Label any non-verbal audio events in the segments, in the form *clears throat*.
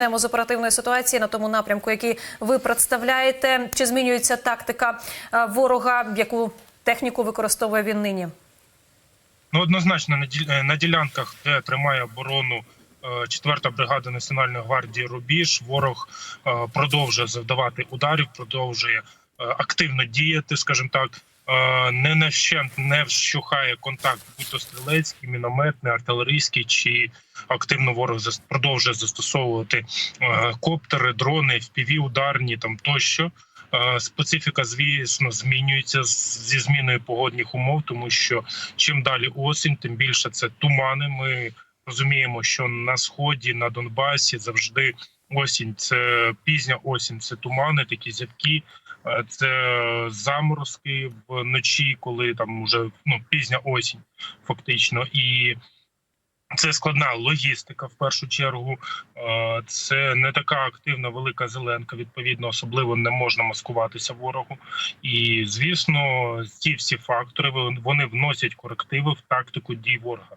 Почнемо з оперативної ситуації на тому напрямку, який ви представляєте. Чи змінюється тактика е, ворога, яку техніку використовує він нині? Ну, однозначно на е, ділянках, де тримає оборону е, 4-та бригада Національної гвардії Рубіж, ворог е, продовжує завдавати ударів, продовжує е, активно діяти, скажімо так. Не навщент не вщухає контакт, будь то стрілецький, мінометний, артилерійський, чи активно ворог продовжує застосовувати коптери, дрони, впіві ударні там тощо. Специфіка, звісно, змінюється зі зміною погодних умов, тому що чим далі осінь, тим більше це тумани. Ми розуміємо, що на сході, на Донбасі завжди осінь це пізня осінь, це тумани, такі зябкі, е, це заморозки вночі, коли там уже ну пізня осінь, фактично, і це складна логістика в першу чергу. Е, Це не така активна велика зеленка. Відповідно, особливо не можна маскуватися ворогу. І звісно, ці всі фактори вони- вони вносять корективи в тактику дій ворога. Е,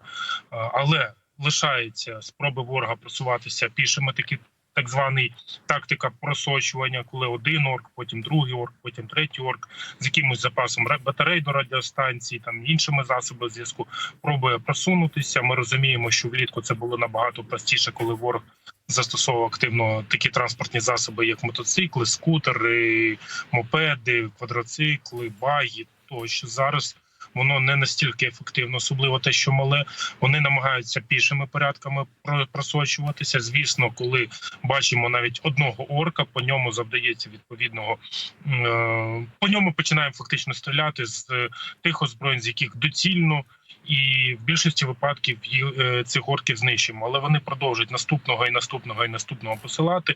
Але лишається спроби ворога просуватися пішими. Такі так званий тактика просочування, коли один орк, потім другий орк, потім третій орк з якимось запасом батарей до радіостанції, там іншими засобами зв'язку пробує просунутися. Ми розуміємо, що влітку це було набагато простіше, коли ворог застосовував активно такі транспортні засоби, як мотоцикли, скутери, мопеди, квадроцикли, баги. Тощо зараз воно не настільки ефективно, особливо те, що мале. Вони намагаються пішими порядками про- просочуватися. Звісно, коли бачимо навіть одного орка, по ньому завдається відповідного е, по ньому починаємо фактично стріляти з е, тих озброєнь, з яких доцільно. І в більшості випадків е, цих орків знищимо, але вони продовжують наступного і наступного і наступного посилати.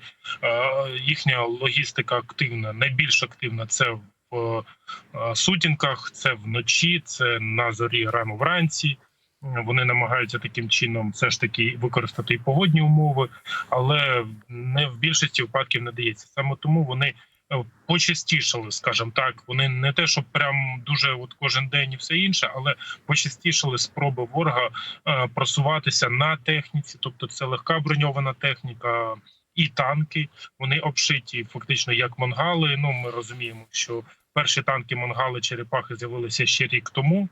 Їхня логістика активна, найбільш активна це в е, сутінках, це вночі, це на зорі рано вранці. Вони намагаються таким чином все ж таки використати і погодні умови, але не в більшості випадків не дається. Саме тому вони е, почастішали, скажімо так. Вони не те, що прям дуже от кожен день і все інше, але почастішали спроби ворога е, просуватися на техніці, тобто це легка броньована техніка. І танки вони обшиті фактично як монгали. Ну ми розуміємо, що перші танки монгали черепахи з'явилися ще рік тому.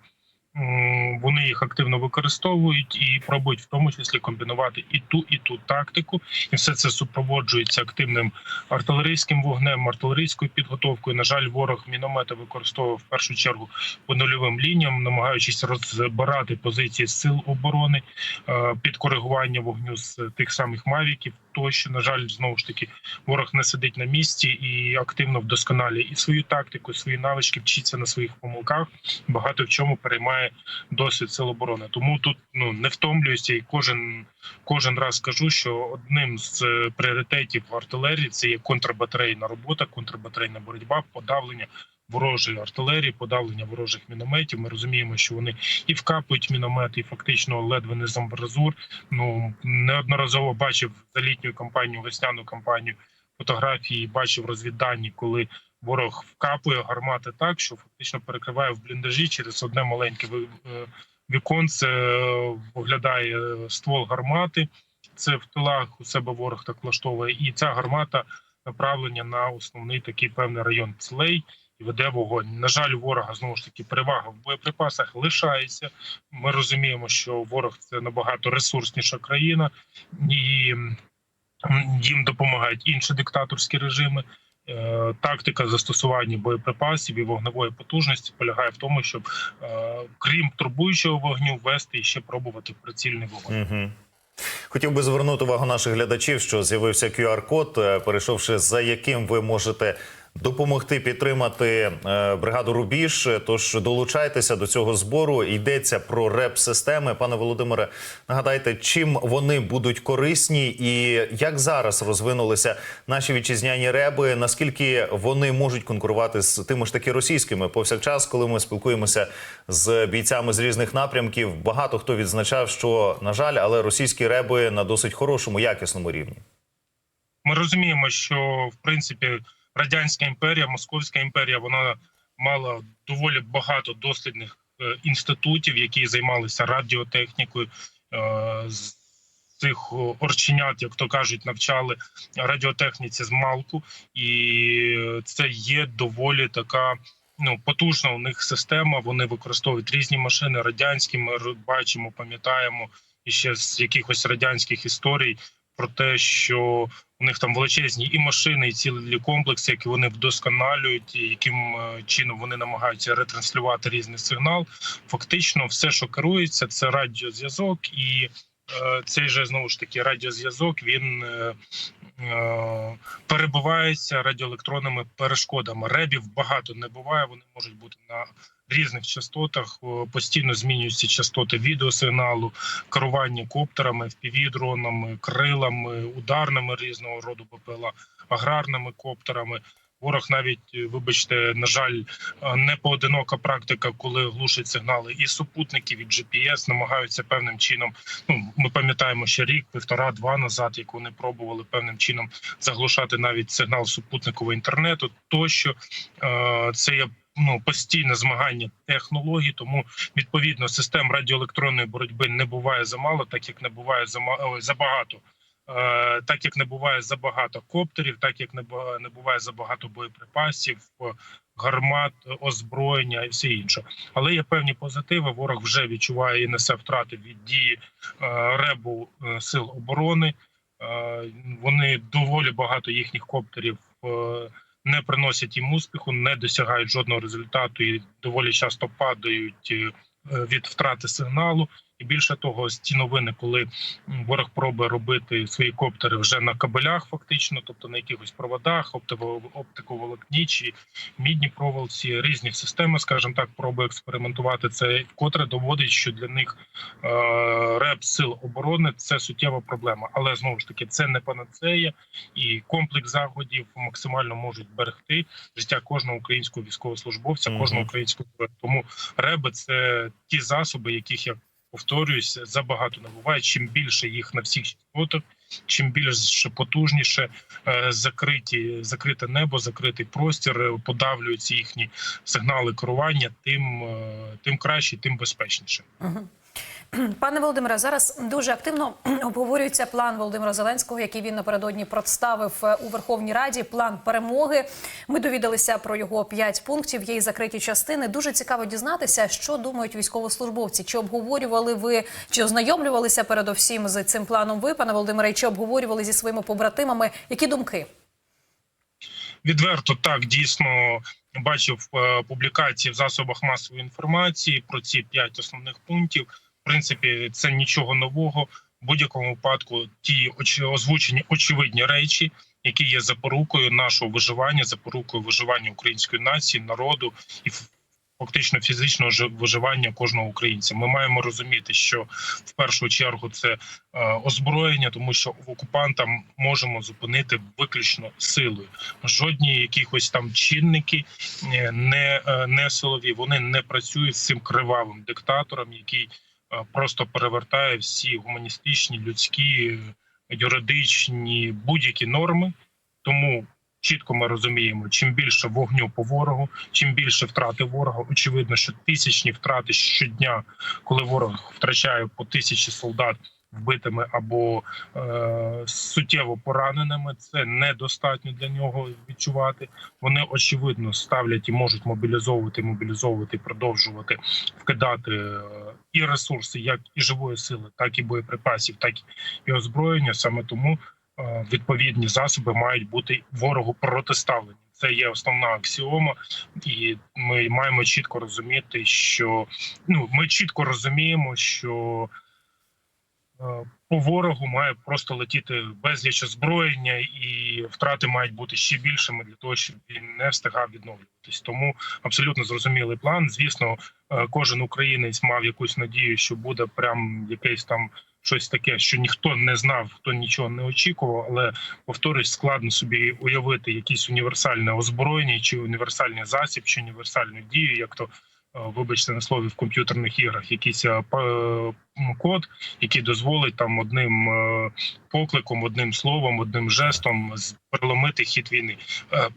Вони їх активно використовують і пробують в тому числі комбінувати і ту, і ту тактику, і все це супроводжується активним артилерійським вогнем, артилерійською підготовкою. На жаль, ворог міномети використовував в першу чергу по нульовим лініям, намагаючись розбирати позиції сил оборони е, під коригування вогню з тих самих мавіків. Тощо, на жаль, знову ж таки, ворог не сидить на місці і активно вдосконалює і свою тактику, і свої навички, вчиться на своїх помилках. Багато в чому переймає досвід сил оборони. Тому тут ну не втомлююся, і кожен кожен раз кажу, що одним з е, пріоритетів артилерії це є контрбатарейна робота, контрбатарейна боротьба, подавлення. Ворожої артилерії, подавлення ворожих мінометів. Ми розуміємо, що вони і вкапують міномети, і фактично ледве не з амбразур. Ну неодноразово бачив за літню кампанію, весняну кампанію фотографії, бачив розвіддані, коли ворог вкапує гармати так, що фактично перекриває в бліндажі через одне маленьке е, віконце. е, Виглядає е, ствол гармати. Це в тилах у себе ворог так влаштовує, і ця гармата направлення на основний такий певний район цілей і веде вогонь. На жаль, ворога знову ж таки перевага в боєприпасах лишається. Ми розуміємо, що ворог це набагато ресурсніша країна, і їм допомагають інші диктаторські режими. Е, Тактика застосування боєприпасів і вогневої потужності полягає в тому, щоб е, крім турбуючого вогню, ввести і ще пробувати прицільний вогонь. Угу. Хотів би звернути увагу наших глядачів, що з'явився QR-код, е, перейшовши за яким ви можете допомогти підтримати е, бригаду Рубіж. Тож долучайтеся до цього збору. Йдеться про реп-системи. Пане Володимире, нагадайте, чим вони будуть корисні, і як зараз розвинулися наші вітчизняні реби, наскільки вони можуть конкурувати з тими ж таки російськими повсякчас, коли ми спілкуємося з бійцями з різних напрямків. Багато хто відзначав, що на жаль, але російські реби на досить хорошому якісному рівні. Ми розуміємо, що в принципі радянська імперія, Московська імперія, вона мала доволі багато дослідних е, інститутів, які займалися радіотехнікою. Е, з- цих орченят, як то кажуть, навчали радіотехніці з малку, і це є доволі така. Ну, потужна у них система. Вони використовують різні машини радянські. Ми бачимо, пам'ятаємо і ще з якихось радянських історій про те, що у них там величезні і машини, і цілі комплекси, які вони вдосконалюють, яким е, чином вони намагаються ретранслювати різний сигнал. Фактично, все, що керується, це радіозв'язок, і е, цей же знову ж таки радіозв'язок він е, е, перебувається радіоелектронними перешкодами. Ребів багато не буває. Вони можуть бути на різних частотах. Постійно змінюються частоти відеосигналу, керування коптерами, впівдронами, крилами, ударними різного роду БПЛА, аграрними коптерами. Ворог навіть, е, вибачте, на жаль, е, не поодинока практика, коли глушать сигнали і супутників, і GPS намагаються певним чином. Ну ми пам'ятаємо ще рік, півтора-два назад, як вони пробували певним чином заглушати навіть сигнал супутникового інтернету. Тощо Е, це є ну постійне змагання технологій, тому відповідно систем радіоелектронної боротьби не буває замало, так як не буває забагато. Е, Так як не буває забагато коптерів, так як не не буває забагато боєприпасів, е, гармат, озброєння і все інше. Але є певні позитиви. Ворог вже відчуває і несе втрати від дії е, ребу е, сил оборони. Е, Вони доволі багато їхніх коптерів е, не приносять їм успіху, не досягають жодного результату і доволі часто падають е, від втрати сигналу. І більше того, з ті новини, коли ворог пробує робити свої коптери вже на кабелях, фактично, тобто на якихось проводах, оптиковолокні чи мідні проволоці, різні системи, скажімо так, пробує експериментувати це, вкотре доводить, що для них е, реп сил оборони це суттєва проблема. Але знову ж таки, це не панацея, і комплекс заходів максимально можуть берегти життя кожного українського військовослужбовця, кожного українського. Тому реби це ті засоби, яких я повторююсь, забагато не буває. Чим більше їх на всіх частотах, чим більше потужніше е, закриті, закрите небо, закритий простір, е, подавлюються їхні сигнали керування, тим, е, тим краще, тим безпечніше. *clears throat* Пане Володимире, зараз дуже активно *clears throat* обговорюється план Володимира Зеленського, який він напередодні представив е, у Верховній Раді. План перемоги. Ми довідалися про його п'ять пунктів. Є закриті частини. Дуже цікаво дізнатися, що думають військовослужбовці. Чи обговорювали ви, чи ознайомлювалися передовсім з цим планом? Ви, пане Володимире, і чи обговорювали зі своїми побратимами? Які думки? Відверто так дійсно бачив е, публікації в засобах масової інформації про ці п'ять основних пунктів. Принципі, це нічого нового. В будь-якому випадку ті озвучені очевидні речі, які є запорукою нашого виживання, запорукою виживання української нації, народу і фактично фізичного жи- виживання кожного українця. Ми маємо розуміти, що в першу чергу це е, озброєння, тому що окупанта можемо зупинити виключно силою. Жодні якихось там чинники е, не, е, не силові. Вони не працюють з цим кривавим диктатором, який просто перевертає всі гуманістичні, людські, е, юридичні будь-які норми. Тому чітко ми розуміємо, чим більше вогню по ворогу, чим більше втрати ворога. Очевидно, що тисячні втрати щодня, коли ворог втрачає по тисячі солдат вбитими або е, суттєво пораненими, це недостатньо для нього відчувати. Вони очевидно ставлять і можуть мобілізовувати, мобілізовувати, продовжувати вкидати е, і ресурси, як і живої сили, так і боєприпасів, так і озброєння. Саме тому е, відповідні засоби мають бути ворогу протиставлені. Це є основна аксіома, і ми маємо чітко розуміти, що ну ми чітко розуміємо, що по ворогу має просто летіти безліч озброєння, і втрати мають бути ще більшими для того, щоб він не встигав відновлюватись. Тому абсолютно зрозумілий план. Звісно, е, кожен українець мав якусь надію, що буде прям якесь там щось таке, що ніхто не знав, хто нічого не очікував. Але повторюсь, складно собі уявити якісь універсальне озброєння чи універсальний засіб, чи універсальну дію, як то вибачте на слові в комп'ютерних іграх, якийсь е, код, який дозволить там одним е, покликом, одним словом, одним жестом переломити хід війни. Е,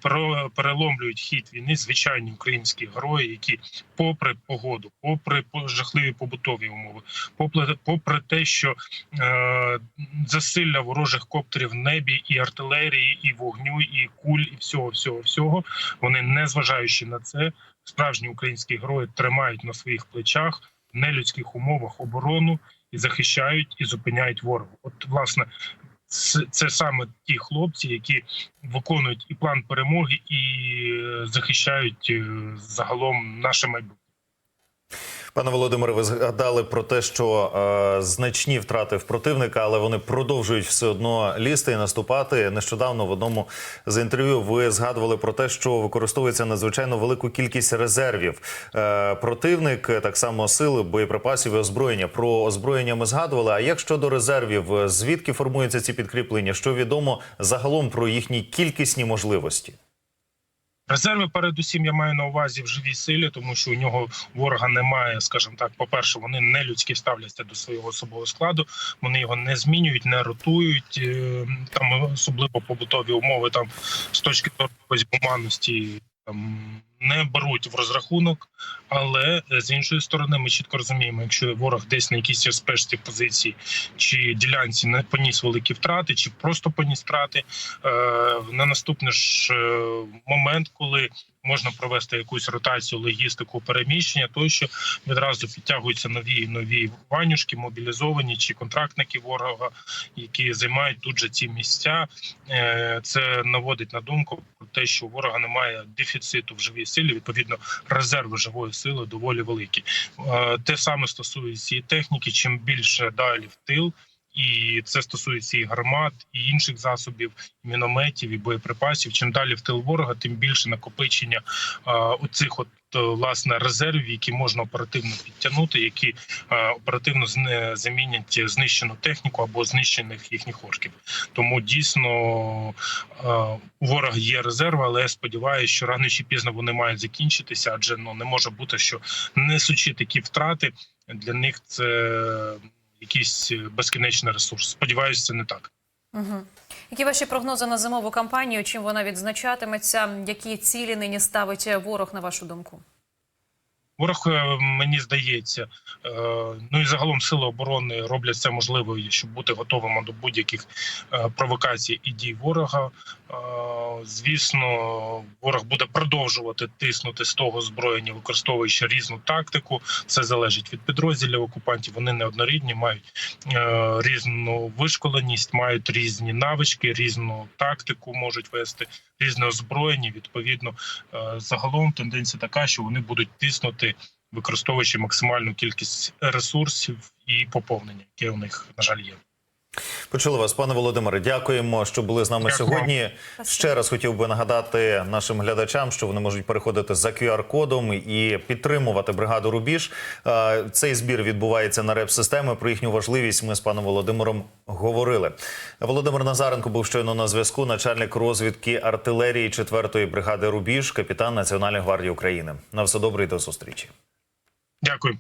Переломлюють хід війни звичайні українські герої, які, попри погоду, попри по- жахливі побутові умови, попри, попри те, що е, засилля ворожих коптерів в небі, і артилерії, і вогню, і куль, і всього, всього, всього, вони не зважаючи на це, справжні українські герої тримають на своїх плечах в нелюдських умовах оборону і захищають і зупиняють ворога. От власне. Це, саме ті хлопці, які виконують і план перемоги, і е, захищають е, загалом наше майбутнє. Пане Володимире, ви згадали про те, що е, значні втрати в противника, але вони продовжують все одно лізти і наступати. Нещодавно в одному з інтерв'ю ви згадували про те, що використовується надзвичайно велику кількість резервів. Е, противник е, так само сили, боєприпасів і озброєння. Про озброєння ми згадували. А як щодо резервів, е, звідки формуються ці підкріплення? Що відомо загалом про їхні кількісні можливості? Резерви, передусім, я маю на увазі в живій силі, тому що у нього ворога немає. скажімо так, по перше, вони не людські ставляться до свого особового складу. Вони його не змінюють, не ротують. Е, Там особливо побутові умови, там з точки зору гуманності. Там не беруть в розрахунок, але е, з іншої сторони, ми чітко розуміємо, якщо ворог десь на якійсь спешці позиції чи ділянці не поніс великі втрати, чи просто поніс втрати, е, на наступний ж е, момент, коли можна провести якусь ротацію, логістику, переміщення, тощо відразу підтягуються нові нові ванюшки, мобілізовані чи контрактники ворога, які займають тут же ці місця. Е, Це наводить на думку про те, що у ворога немає дефіциту в живій силі. Відповідно, резерви живої сили доволі великі. Е, Те саме стосується і техніки. Чим більше далі в тил. І це стосується і гармат, і інших засобів, і мінометів і боєприпасів. Чим далі в тил ворога, тим більше накопичення оцих от е, власне резервів, які можна оперативно підтягнути, які е, оперативно замінять знищену техніку або знищених їхніх орків. Тому дійсно е, у ворога є резерви, але я сподіваюся, що рано чи пізно вони мають закінчитися, адже ну не може бути, що несучи такі втрати для них це якийсь безкінечний ресурс. Сподіваюся, це не так. Угу. Які ваші прогнози на зимову кампанію? Чим вона відзначатиметься? Які цілі нині ставить ворог на вашу думку? Ворог, е, мені здається, е, ну і загалом сили оборони роблять все можливе, щоб бути готовими до будь-яких е, провокацій і дій ворога. Звісно, ворог буде продовжувати тиснути з того зброєння, використовуючи різну тактику. Це залежить від підрозділів окупантів. Вони неоднорідні, мають е, різну вишколеність, мають різні навички, різну тактику можуть вести, різне озброєння. Відповідно, е, загалом тенденція така, що вони будуть тиснути, використовуючи максимальну кількість ресурсів і поповнення, яке у них на жаль є. Почули вас, пане Володимире. Дякуємо, що були з нами Дякую. сьогодні. Ще раз хотів би нагадати нашим глядачам, що вони можуть переходити за QR-кодом і підтримувати бригаду Рубіж. Е, Цей збір відбувається на реп-системи. Про їхню важливість ми з паном Володимиром говорили. Володимир Назаренко був щойно на зв'язку. Начальник розвідки артилерії 4-ї бригади Рубіж, капітан Національної гвардії України. На все добре і до зустрічі. Дякую.